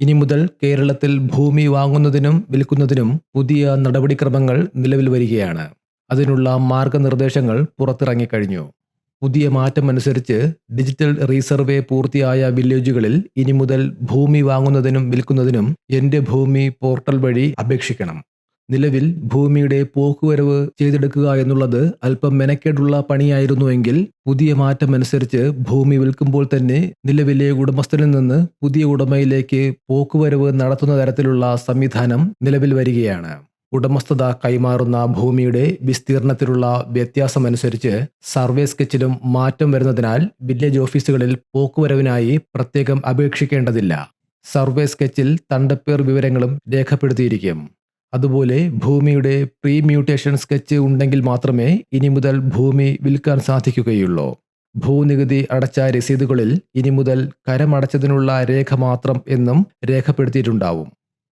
ഇനി മുതൽ കേരളത്തിൽ ഭൂമി വാങ്ങുന്നതിനും വിൽക്കുന്നതിനും പുതിയ നടപടിക്രമങ്ങൾ നിലവിൽ വരികയാണ്. അതിനുള്ള മാർഗനിർദ്ദേശങ്ങൾ പുറത്തിറങ്ങിക്കഴിഞ്ഞു. പുതിയ മാറ്റം അനുസരിച്ച് ഡിജിറ്റൽ റീസർവേ പൂർത്തിയായ വില്ലേജുകളിൽ ഇനി മുതൽ ഭൂമി വാങ്ങുന്നതിനും വിൽക്കുന്നതിനും എന്റെ ഭൂമി പോർട്ടൽ വഴി അപേക്ഷിക്കണം. നിലവിൽ ഭൂമിയുടെ പോക്കുവരവ് ചെയ്തെടുക്കുക എന്നുള്ളത് അല്പം മെനക്കേടുള്ള പണിയായിരുന്നുവെങ്കിൽ പുതിയ മാറ്റം അനുസരിച്ച് ഭൂമി വിൽക്കുമ്പോൾ തന്നെ നിലവിലെ ഉടമസ്ഥനിൽ നിന്ന് പുതിയ ഉടമയിലേക്ക് പോക്കുവരവ് നടത്തുന്ന തരത്തിലുള്ള സംവിധാനം നിലവിൽ വരികയാണ്. ഉടമസ്ഥത കൈമാറുന്ന ഭൂമിയുടെ വിസ്തീർണത്തിലുള്ള വ്യത്യാസമനുസരിച്ച് സർവേ സ്കെച്ചിലും മാറ്റം വരുന്നതിനാൽ വില്ലേജ് ഓഫീസുകളിൽ പോക്കുവരവിനായി പ്രത്യേകം അപേക്ഷിക്കേണ്ടതില്ല. സർവേ സ്കെച്ചിൽ തണ്ടപ്പേർ വിവരങ്ങളും രേഖപ്പെടുത്തിയിരിക്കും. അതുപോലെ ഭൂമിയുടെ പ്രീ മ്യൂട്ടേഷൻ സ്കെച്ച് ഉണ്ടെങ്കിൽ മാത്രമേ ഇനി മുതൽ ഭൂമി വിൽക്കാൻ സാധിക്കുകയുള്ളൂ. ഭൂനികുതി അടച്ച രസീതുകളിൽ ഇനി മുതൽ കരമടച്ചതിനുള്ള രേഖ മാത്രം എന്നും രേഖപ്പെടുത്തിയിട്ടുണ്ടാവും.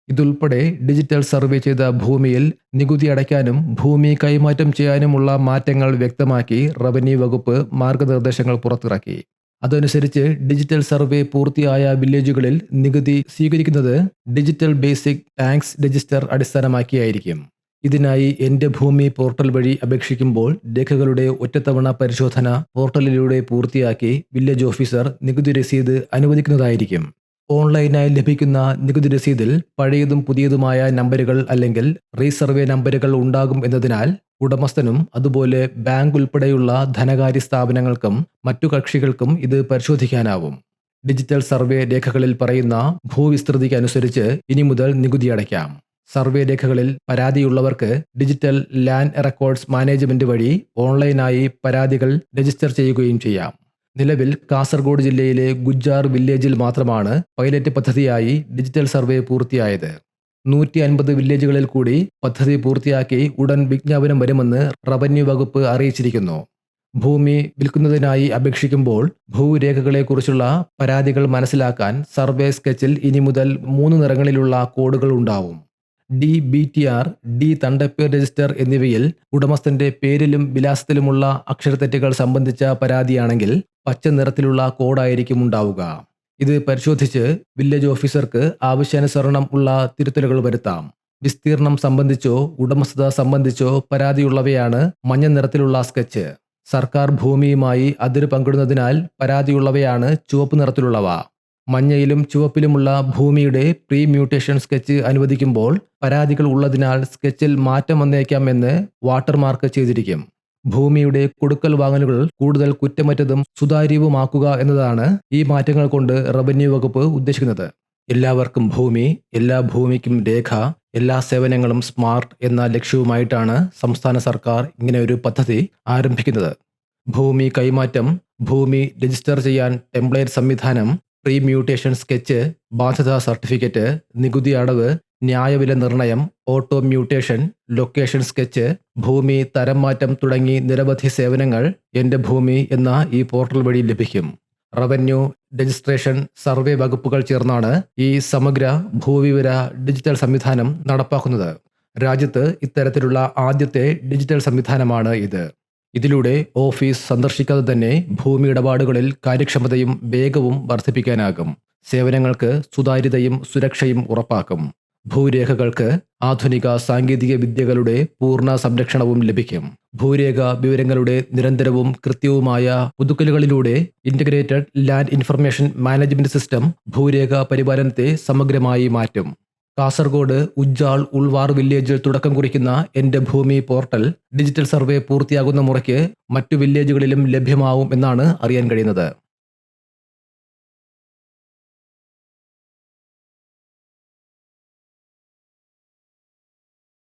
ഇതുൾപ്പെടെ ഡിജിറ്റൽ സർവേ ചെയ്ത ഭൂമിയിൽ നികുതി അടയ്ക്കാനും ഭൂമി കൈമാറ്റം ചെയ്യാനുമുള്ള മാറ്റങ്ങൾ വ്യക്തമാക്കി റവന്യൂ വകുപ്പ് മാർഗനിർദ്ദേശങ്ങൾ പുറത്തിറക്കി. അതനുസരിച്ച് ഡിജിറ്റൽ സർവേ പൂർത്തിയായ വില്ലേജുകളിൽ നികുതി സ്വീകരിക്കുന്നത് ഡിജിറ്റൽ ബേസിക് ടാക്സ് രജിസ്റ്റർ അടിസ്ഥാനമാക്കിയായിരിക്കും. ഇതിനായി എന്റെ ഭൂമി പോർട്ടൽ വഴി അപേക്ഷിക്കുമ്പോൾ രേഖകളുടെ ഒറ്റത്തവണ പരിശോധന പോർട്ടലിലൂടെ പൂർത്തിയാക്കി വില്ലേജ് ഓഫീസർ നികുതി രസീത് അനുവദിക്കുന്നതായിരിക്കും. ഓൺലൈനായി ലഭിക്കുന്ന നികുതി രസീതിൽ പഴയതും പുതിയതുമായ നമ്പരുകൾ അല്ലെങ്കിൽ റീസർവേ നമ്പരുകൾ ഉണ്ടാകും എന്നതിനാൽ ഉടമസ്ഥനും അതുപോലെ ബാങ്ക് ഉൾപ്പെടെയുള്ള ധനകാര്യ സ്ഥാപനങ്ങൾക്കും മറ്റു കക്ഷികൾക്കും ഇത് പരിശോധിക്കാനാവും. ഡിജിറ്റൽ സർവേ രേഖകളിൽ പറയുന്ന ഭൂവിസ്തൃതിക്ക് അനുസരിച്ച് ഇനി മുതൽ നികുതി അടയ്ക്കാം. സർവേ രേഖകളിൽ പരാതിയുള്ളവർക്ക് ഡിജിറ്റൽ ലാൻഡ് റെക്കോർഡ്സ് മാനേജ്മെന്റ് വഴി ഓൺലൈനായി പരാതികൾ രജിസ്റ്റർ ചെയ്യുകയും ചെയ്യാം. നിലവിൽ കാസർഗോഡ് ജില്ലയിലെ ഗുജ്ജാർ വില്ലേജിൽ മാത്രമാണ് പൈലറ്റ് പദ്ധതിയായി ഡിജിറ്റൽ സർവേ പൂർത്തിയായത്. നൂറ്റി അൻപത് വില്ലേജുകളിൽ കൂടി പദ്ധതി പൂർത്തിയാക്കി ഉടൻ വിജ്ഞാപനം വരുമെന്ന് റവന്യൂ വകുപ്പ് അറിയിച്ചിരിക്കുന്നു. ഭൂമി വിൽക്കുന്നതിനായി അപേക്ഷിക്കുമ്പോൾ ഭൂരേഖകളെക്കുറിച്ചുള്ള പരാതികൾ മനസ്സിലാക്കാൻ സർവേ സ്കെച്ചിൽ ഇനി മുതൽ മൂന്ന് നിറങ്ങളിലുള്ള കോഡുകൾ ഉണ്ടാവും. D B T R D തണ്ടപ്പേർ register എന്നിവയിൽ ഉടമസ്ഥന്റെ പേരിലും വിലാസത്തിലുമുള്ള അക്ഷരത്തെറ്റുകൾ സംബന്ധിച്ച പരാതിയാണെങ്കിൽ പച്ച നിറത്തിലുള്ള കോഡായിരിക്കും ഉണ്ടാവുക. ഇത് പരിശോധിച്ച് വില്ലേജ് ഓഫീസർക്ക് ആവശ്യാനുസരണം ഉള്ള തിരുത്തലുകൾ വരുത്താം. വിസ്തീർണം സംബന്ധിച്ചോ ഉടമസ്ഥത സംബന്ധിച്ചോ പരാതിയുള്ളവയാണ് മഞ്ഞ നിറത്തിലുള്ള സ്കെച്ച്. സർക്കാർ ഭൂമിയുമായി അതിര് പങ്കിടുന്നതിനാൽ പരാതിയുള്ളവയാണ് ചുവപ്പ് നിറത്തിലുള്ളവ. മഞ്ഞയിലും ചുവപ്പിലുമുള്ള ഭൂമിയുടെ പ്രീ മ്യൂട്ടേഷൻ സ്കെച്ച് അനുവദിക്കുമ്പോൾ പരാതികൾ ഉള്ളതിനാൽ സ്കെച്ചിൽ മാറ്റം വന്നേക്കാം എന്ന് വാട്ടർമാർക്ക് ചെയ്തിരിക്കും. ഭൂമിയുടെ കൊടുക്കൽ വാങ്ങലുകൾ കൂടുതൽ കുറ്റമറ്റതും സുതാര്യവുമാക്കുക എന്നതാണ് ഈ മാറ്റങ്ങൾ കൊണ്ട് റവന്യൂ വകുപ്പ് ഉദ്ദേശിക്കുന്നത്. എല്ലാവർക്കും ഭൂമി എല്ലാ ഭൂമിക്കും രേഖ എല്ലാ സേവനങ്ങളും സ്മാർട്ട് എന്ന ലക്ഷ്യവുമായിട്ടാണ് സംസ്ഥാന സർക്കാർ ഇങ്ങനെ ഒരു പദ്ധതി ആരംഭിക്കുന്നത്. ഭൂമി കൈമാറ്റം ഭൂമി രജിസ്റ്റർ ചെയ്യാൻ ടെംപ്ലേറ്റ് സംവിധാനം പ്രീ മ്യൂട്ടേഷൻ സ്കെച്ച് ബാധ്യതാ സർട്ടിഫിക്കറ്റ് നികുതി അടവ് ന്യായവില നിർണയം ഓട്ടോ മ്യൂട്ടേഷൻ ലൊക്കേഷൻ സ്കെച്ച് ഭൂമി തരം മാറ്റം തുടങ്ങി നിരവധി സേവനങ്ങൾ എന്റെ ഭൂമി എന്ന ഈ പോർട്ടൽ വഴി ലഭിക്കും. റവന്യൂ രജിസ്ട്രേഷൻ സർവേ വകുപ്പുകൾ ചേർന്നാണ് ഈ സമഗ്ര ഭൂവിവര ഡിജിറ്റൽ സംവിധാനം നടപ്പാക്കുന്നത്. രാജ്യത്ത് ഇത്തരത്തിലുള്ള ആദ്യത്തെ ഡിജിറ്റൽ സംവിധാനമാണ് ഇത്. ഇതിലൂടെ ഓഫീസ് സന്ദർശിക്കാതെ തന്നെ ഭൂമി ഇടപാടുകളിൽ കാര്യക്ഷമതയും വേഗവും വർദ്ധിപ്പിക്കാനാകും. സേവനങ്ങൾക്ക് സുതാര്യതയും സുരക്ഷയും ഉറപ്പാക്കും. ഭൂരേഖകൾക്ക് ആധുനിക സാങ്കേതിക വിദ്യകളുടെ പൂർണ സംരക്ഷണവും ലഭിക്കും. ഭൂരേഖ വിവരങ്ങളുടെ നിരന്തരവും കൃത്യവുമായ പുതുക്കലുകളിലൂടെ integrated land information management system ഭൂരേഖ പരിപാലനത്തെ സമഗ്രമായി മാറ്റും. കാസർഗോഡ് ഉജ്ജാൾ ഉൾവാർ വില്ലേജിൽ തുടക്കം കുറിക്കുന്ന എന്റെ ഭൂമി പോർട്ടൽ ഡിജിറ്റൽ സർവേ പൂർത്തിയാകുന്ന മുറയ്ക്ക് മറ്റു വില്ലേജുകളിലും ലഭ്യമാവും എന്നാണ് അറിയാൻ കഴിയുന്നത്.